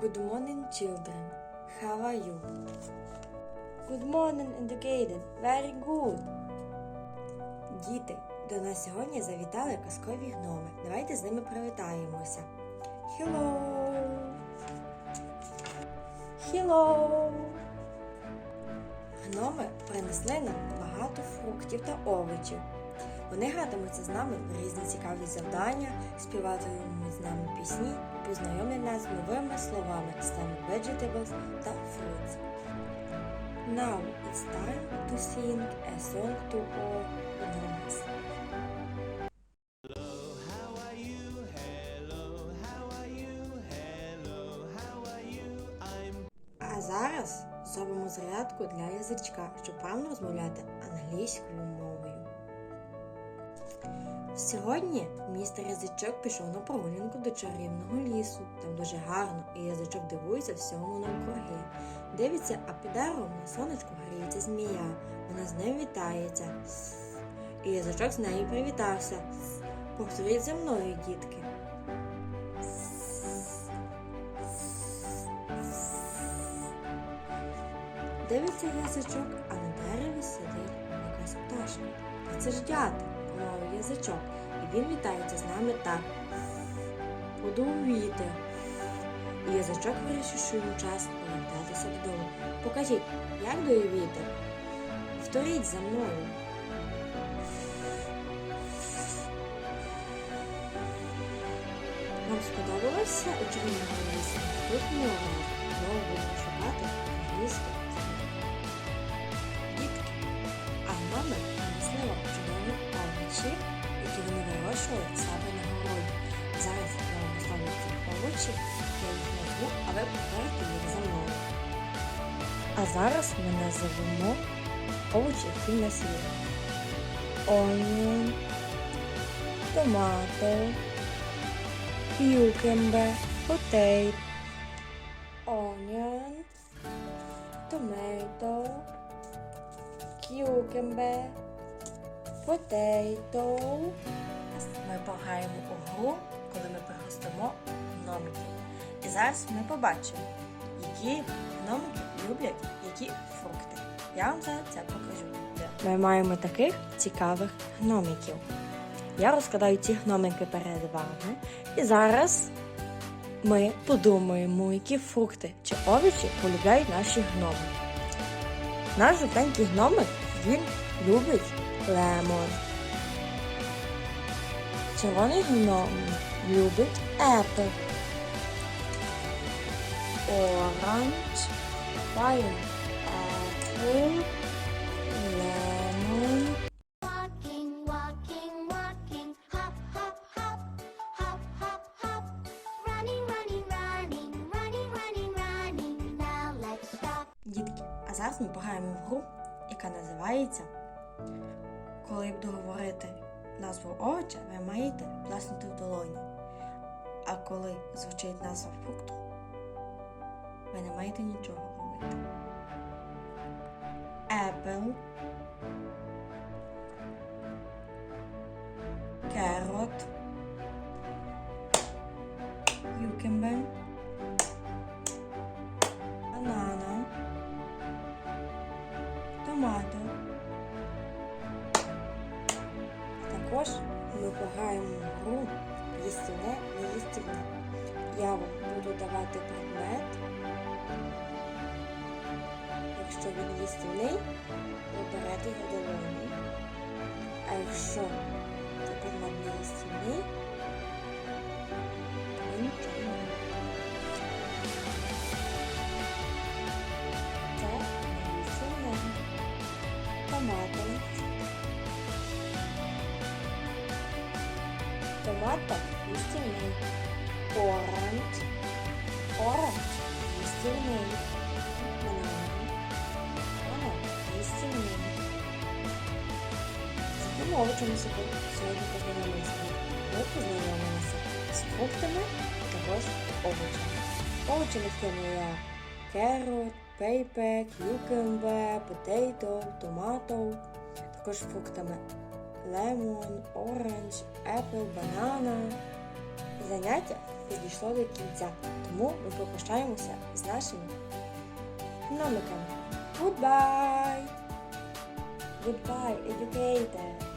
Good morning, children. How are you? Good morning, educated. Very good. Діти, до нас сьогодні завітали казкові гноми. Давайте з ними привітаємося. Hello! Hello! Гноми принесли нам багато фруктів та овочів. Вони гратимуться з нами в різні цікаві завдання, співатимуть з нами пісні, познайомлять нас з новими словами саме vegetables та fruits. Now it's time to sing a song to all? I'm А зараз зробимо зарядку для язичка, щоб правильно розмовляти англійською мовою. Сьогодні містер язичок пішов на прогулянку до чарівного лісу. Там дуже гарно, і язичок дивується всьому навкруги. Дивиться, а під деревом на сонечку гріється змія. Вона з ним вітається. І язичок з нею привітався. Повторіть за мною, дітки. Дивиться язичок, а на дереві сидить якась пташка. Це ж дятел, язичок, і він вітається з нами так. Подув вітер. І язичок вирішив, що йому час повертатися додому. Покажіть, як дує вітер? Вторіть за мною. Вам сподобалося лісі? Тут море. Знову будемо шукати англійське. Овочі, які вони вирощували себе на городі. Зараз я вам поставлю ці овочі, я їх назву, а ви повторите їх за мною. А зараз ми називемо овочі, які в нас є. Onion, tomato, cucumber, potato, onion, tomato, cucumber, potato. Ми пограємо у коли ми пригостимо гномиків. І зараз ми побачимо, які гномики люблять які фрукти. Я вам зараз це покажу. Ми маємо таких цікавих гномиків. Я розкладаю ці гномики перед вами. І зараз ми подумаємо, які фрукти чи овочі полюбляють наші гноми. Наш жовтенький гномик він любить лемон. Червоний гном любить apple. Оранж. Now let's stop. Дітки, а зараз ми пограємо в гру, яка називається Коли я буду говорити назву овоча, ви маєте плеснути в долоні. А коли звучить назва фрукту, ви не маєте нічого робити. Apple, carrot, cucumber, Також ми пограємо в гру їстівне неїстівне. Я вам буду давати предмет. Якщо він їстівний, ви берете його долоні. А якщо це предмет неїстівний, не робите. Це неїстівне. Томати. Томато їстівний. Оранж. Оранж їстівний. Банан. Банан їстівний. З якими овочами сьогодні познайомилися? Ми познайомилися з фруктами також овочами. Цьому є carrot, paper, cucumber, potato, tomato. Також фруктами lemon, оранж, епл, банана. Заняття підійшло до кінця, тому ми попрощаємося з нашими номиками. Goodbye! Goodbye, educated!